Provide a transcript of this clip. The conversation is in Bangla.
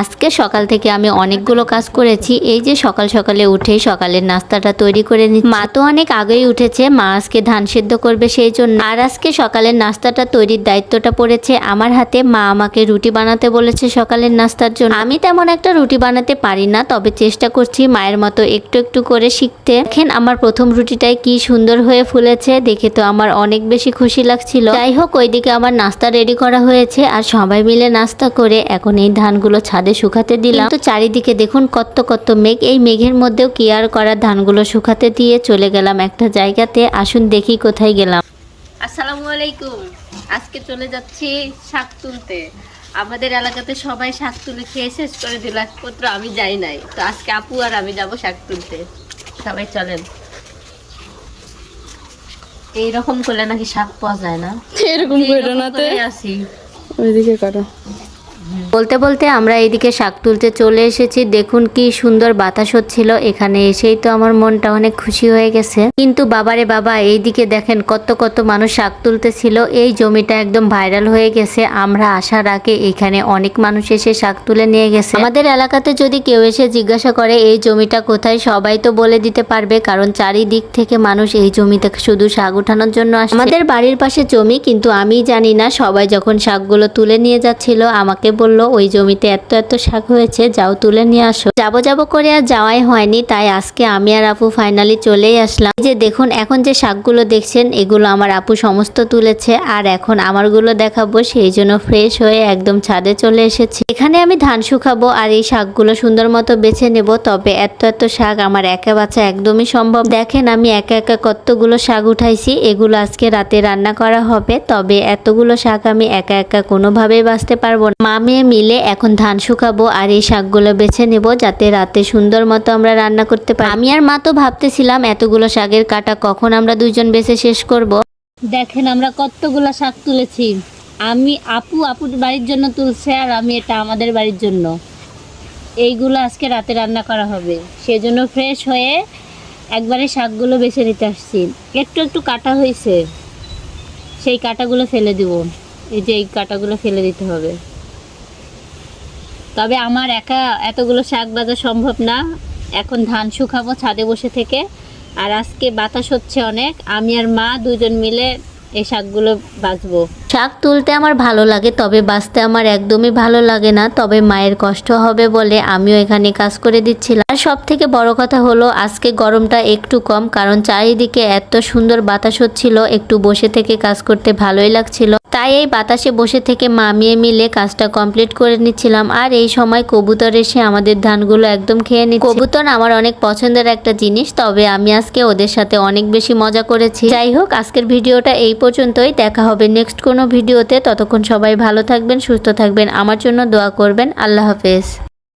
আজকে সকাল থেকে আমি অনেকগুলো কাজ করেছি। এই যে সকাল সকালে উঠে সকালের নাস্তাটা তৈরি করে নিচ্ছি। মা তো অনেক আগেই উঠেছে, মা আজকে ধান সিদ্ধ করবে সেই জন্য। আর আজকে সকালের নাস্তাটা তৈরির দায়িত্বটা পড়েছে আমার হাতে। মা আমাকে রুটি বানাতে বলেছে সকালের নাস্তার জন্য। আমি তেমন একটা রুটি বানাতে পারি না, তবে চেষ্টা করছি মায়ের মতো একটু একটু করে শিখতে। দেখেন আমার প্রথম রুটিটাই কি সুন্দর হয়ে ফুলেছে, দেখে তো আমার অনেক বেশি খুশি লাগছিল। যাই হোক, ওইদিকে আমার নাস্তা রেডি করা হয়েছে আর সবাই মিলে নাস্তা করে এখন এই ধানগুলো ছাদে শুকাতে দিলাম। তো চারিদিকে দেখুন কত কত মেঘ। এই মেঘের মধ্যেও কেয়ার করা ধানগুলো শুকাতে দিয়ে চলে গেলাম একটা জায়গাতে। আসুন দেখি কোথায় গেলাম। আসসালামু আলাইকুম। আজকে চলে যাচ্ছি শাক তুলতে। আমাদের এলাকাতে সবাই শাক তুলে খেয়ে শেষ করে দিল। একমাত্র আমি যাই নাই। তো আজকে আপু আর আমি যাব শাক তুলতে। সবাই চলেন। এইরকম করলে নাকি শাক পাওয়া যায় না। এরকম করে না আসি। ওইদিকে করো। বলতে বলতে আমরা এইদিকে শাক তুলতে চলে এসেছি। দেখুন কি সুন্দর বাতাস হচ্ছিল। এখানে এসেই তো আমার মনটা অনেক খুশি হয়ে গেছে। কিন্তু বাবারে বাবা, এইদিকে দেখেন কত কত মানুষ শাক তুলতেছিল। এই জমিটা একদম ভাইরাল হয়ে গেছে। আমরা আসার আগে এখানে অনেক মানুষ এসে শাক তুলে নিয়ে গেছে। আমাদের এলাকাতে যদি কেউ এসে জিজ্ঞাসা করে, এই জমিটা কোথায়? সবাই তো বলে দিতে পারবে। কারণ চারিদিক থেকে মানুষ এই জমিতে শুধু শাক উঠানোর জন্য আসে আমাদের বাড়ির পাশে জমি, কিন্তু আমি জানি না। সবাই যখন শাকগুলো তুলে নিয়ে যাচ্ছিল, আমাকে বলল ওই জমিতে এত এত শাক হয়েছে, যাও তুলে নিয়ে আসো। যাব যাব করে আর যাওয়াই হয়নি, তাই আজকে আমি আর আপু ফাইনালি চলেই আসলাম। যে দেখুন, এখন যে শাকগুলো দেখছেন, এগুলো আমার আপু সমস্ত তুলেছে, আর এখন আমারগুলো দেখাবো, সেই জন্য ফ্রেশ হয়ে একদম ছাদে চলে এসেছি। এখানে আমি ধান শুকাবো আর এই শাকগুলো সুন্দর মতো বেছে নেব, তবে এত এত শাক আমার একা বাচ্চা একদমই সম্ভব দেখেন, আমি একা একা কতগুলো শাক উঠাইছি, এগুলো আজকে রাতে রান্না করা হবে, তবে এতগুলো শাক আমি একা একা কোনোভাবেই বাঁচতে পারব না। মা মেয়ে মিলে এখন ধান শুকাবো আর এই শাকগুলো বেছে নেব যাতে রাতে সুন্দর মতো আমরা রান্না করতে পারি। আমি আর মা তো ভাবতেছিলাম এতগুলো শাকের কাটা কখন আমরা দুজন বেছে শেষ করব। দেখেন আমরা কতগুলো শাক তুলেছি। আমি আপু আপুর বাড়ির জন্য তুলছে আর আমি এটা আমাদের বাড়ির জন্য। এইগুলো আজকে রাতে রান্না করা হবে। সেজন্য ফ্রেশ হয়ে একবারে শাকগুলো বেছে নিতে আসছি। একটু একটু কাটা হয়েছে। সেই কাটাগুলো ফেলে দিব। এই যে এই কাটাগুলো ফেলে দিতে হবে। তবে আমার একা এতগুলো শাক বাজা সম্ভব না। এখন ধান শুকাবো ছাদে বসে থেকে। আর আজকে বাতাস হচ্ছে অনেক। আমি আর মা দুজন মিলে এই শাকগুলো বাজবো শাক তুলতে আমার ভালো লাগে, তবে বাঁচতে আমার একদমই ভালো লাগে না, তবে মায়ের কষ্ট হবে বলে আমিও এখানে কাজ করে দিচ্ছিলাম। আর সব থেকে বড় কথা হলো, আজকে গরমটা একটু কম, কারণ চারিদিকে এত সুন্দর বাতাস হচ্ছিল, একটু বসে থেকে কাজ করতে ভালোই লাগছিল। তাই এই বাতাসে বসে থেকে মামিয়ে মিলে কাজটা কমপ্লিট করে নিচ্ছিলাম, আর এই সময় কবুতর এসে আমাদের ধানগুলো একদম খেয়ে নিচ্ছে। কবুতর আমার অনেক পছন্দের একটা জিনিস, তবে আমি আজকে ওদের সাথে অনেক বেশি মজা করেছি। যাই হোক, আজকের ভিডিওটা এই পর্যন্তই, দেখা হবে নেক্সট কোনো ভিডিওতে ততক্ষণ সবাই ভালো থাকবেন সুস্থ থাকবেন। আমার জন্য দোয়া করবেন। আল্লাহ হাফেজ।